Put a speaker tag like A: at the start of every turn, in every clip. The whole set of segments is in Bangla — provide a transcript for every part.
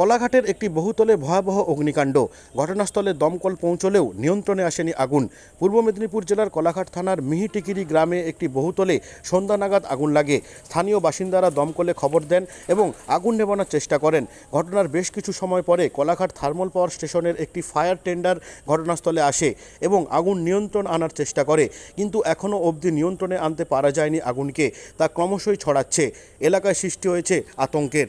A: কলাঘাটের একটি বহুতলে ভয়াবহ অগ্নিকাণ্ড। ঘটনাস্থলে দমকল পৌঁছলেও নিয়ন্ত্রণে আসেনি আগুন। পূর্ব মেদিনীপুর জেলার কলাঘাট থানার মিহিটিকিরি গ্রামে একটি বহুতলে সন্ধ্যা নাগাদ আগুন লাগে। স্থানীয় বাসিন্দারা দমকলে খবর দেন এবং আগুন নেভানোর চেষ্টা করেন। ঘটনার বেশ কিছু সময় পরে কলাঘাট থার্মাল পাওয়ার স্টেশনের একটি ফায়ার টেন্ডার ঘটনাস্থলে আসে এবং আগুন নিয়ন্ত্রণ আনার চেষ্টা করে। কিন্তু এখনও অবধি নিয়ন্ত্রণে আনতে পারা যায়নি আগুনকে। তা ক্রমশই ছড়াচ্ছে। এলাকায় সৃষ্টি হয়েছে আতঙ্কের।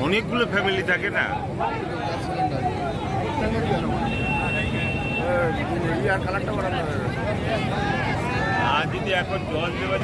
B: অনেকগুলো ফ্যামিলি থাকে না? আর যদি এখন জল দেওয়া